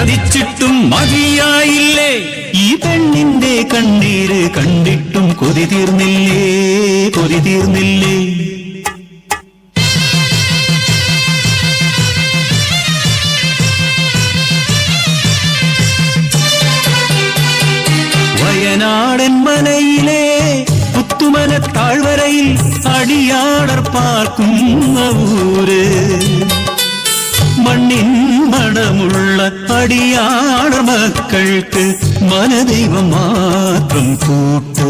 ചതിച്ചിട്ടും മതിയായില്ലേ? ഈ പെണ്ണിന്റെ കണ്ണീര് കണ്ടിട്ടും കൊതി തീർന്നില്ലേ? കൊതി തീർന്നില്ലേ? വയനാടൻ മനയിലെ പുത്തുമന താഴ്വരയിൽ അടിയാടർ പാർക്കുന്ന ഊര്. മണ്ണിൻ മണമുള്ള അടിയാടർ മക്കൾക്ക് മനദൈവം മാത്രം കൂട്ട്.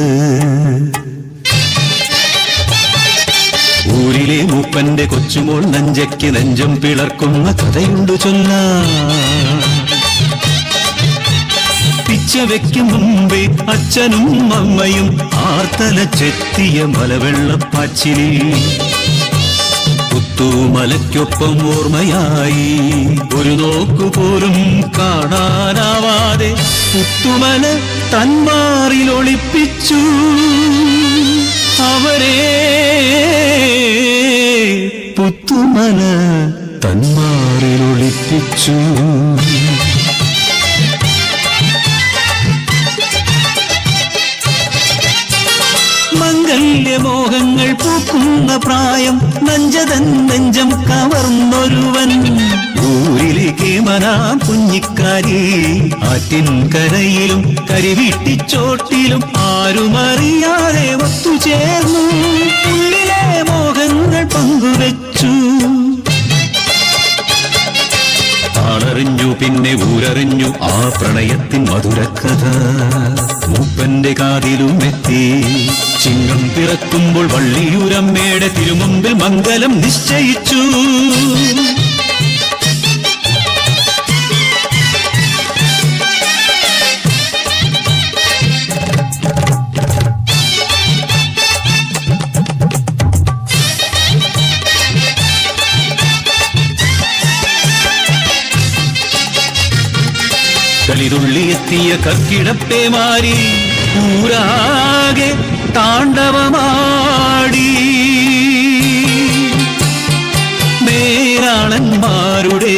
ഊരിലെ മൂപ്പന്റെ കൊച്ചുമോൾ നഞ്ചയ്ക്ക് നെഞ്ചം പിളർക്കുന്ന കഥയുണ്ട് ചൊല്ല. പിച്ചവയ്ക്ക് മുമ്പേ അച്ഛനും അമ്മയും ആർത്തല ചെത്തിയ മലവെള്ളപ്പാച്ചിലിൽ ഓർമ്മയായി. ഒരു നോക്കുപോലും കാണാനാവാതെ പുത്തുമല തന്മാറിൽ ഒളിപ്പിച്ചു. അവരെ പുത്തുമല തന്മാറിൽ ഒളിപ്പിച്ചു. മംഗല്യമോഹങ്ങൾ പൂക്കുന്ന പ്രായം നഞ്ചതൻ നെഞ്ചം കവർന്നൊരുവൻ. ഊരിലേക്ക് മനാം കുഞ്ഞിക്കാരി ആറ്റിൻ കരയിലും കരിവീട്ടിച്ചോട്ടിലും ആരുമറിയാതെ ഒത്തുചേർന്നു ഉള്ളിലെ മോഹങ്ങൾ പങ്കുവെച്ചു. ആളറിഞ്ഞു പിന്നെ ഊരറിഞ്ഞു ആ പ്രണയത്തിൻ മധുരക്കഥ മൂപ്പന്റെ കാതിലും പിറക്കുമ്പോൾ വള്ളിയൂരമ്മയുടെ തിരുമുമ്പിൽ മംഗലം നിശ്ചയിച്ചു. കളിതുള്ളിയെത്തിയ കർക്കിടപ്പേ മാറി. ഊരാകെ താണ്ഡവമാടി. മേരാളന്മാരുടെ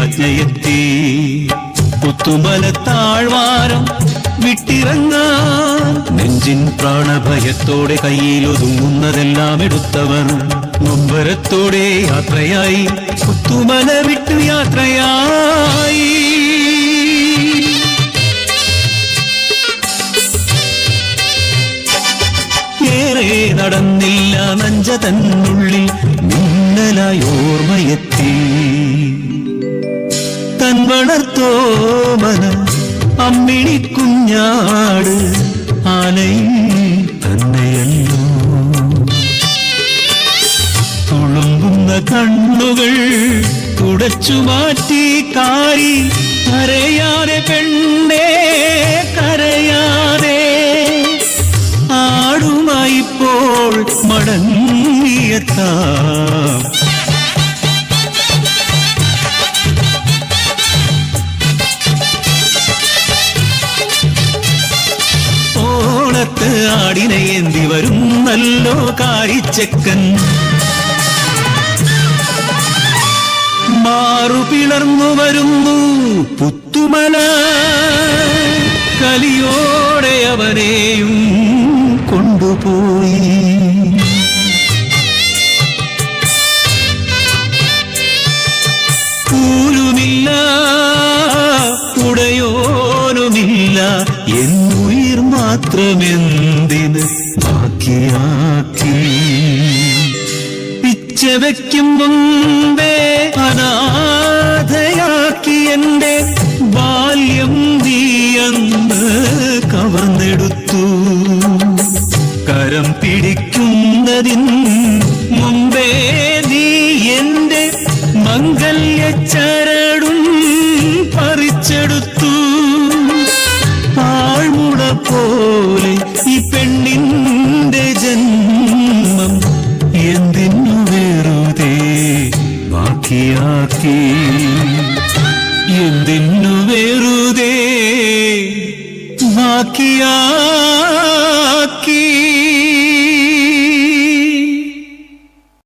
ആജ്ഞയെത്തി. പുത്തുമല താഴ്വാരം വിട്ടിറങ്ങാൻ നെഞ്ചിൻ പ്രാണഭയത്തോടെ കയ്യിലൊതുങ്ങുന്നതെല്ലാം എടുത്തവർ നൊമ്പരത്തോടെ യാത്രയായി പുത്തുമല വിട്ടു യാത്രയായി നഞ്ച തന്നുള്ളിൽ മിന്നലായി ഓർമ്മയെത്തി തൻ വളർത്തോമന അമ്മിണി കുഞ്ഞാട് ആനയിൽ തന്നെയല്ലോ. തുളുമ്പുന്ന കണ്ണുകൾ തുടച്ചു മാറ്റി കാരി കരയാതെ പെണ്ണേ കരയാതെ ആടുമായിപ്പോൾ മടങ്ങിയെത്താം. ഓണത്ത് ആടിനെ എന്തി വരും നല്ലോ കാരിച്ചക്കൻ. മാറു പിളർന്നു വരുന്നു പുത്തുമല. കലിയോടെ അവനെയും കൊണ്ടുപോയി. കൂലുമില്ല ഉടയോനുമില്ല എന്നുയിർ മാത്രമെന്തിന് ബാക്കിയാക്കി? പിച്ച വയ്ക്കും മുമ്പേ അനാഥയാക്കി എന്റെ ബാല്യം നീയന്ന് കവർന്നെടുത്തു. പിടിക്കുന്നതിൻ മുമ്പേ നീ എന്റെ മംഗല്യ ചരടും പറിച്ചെടുത്തു. പാഴ്മുട പോലെ ഈ പെണ്ണിന്റെ ജന്മം എന്തിനു വെറുതെ ബാക്കിയാക്കി? എന്തിനു വെറുതെ ബാക്കിയാക്കി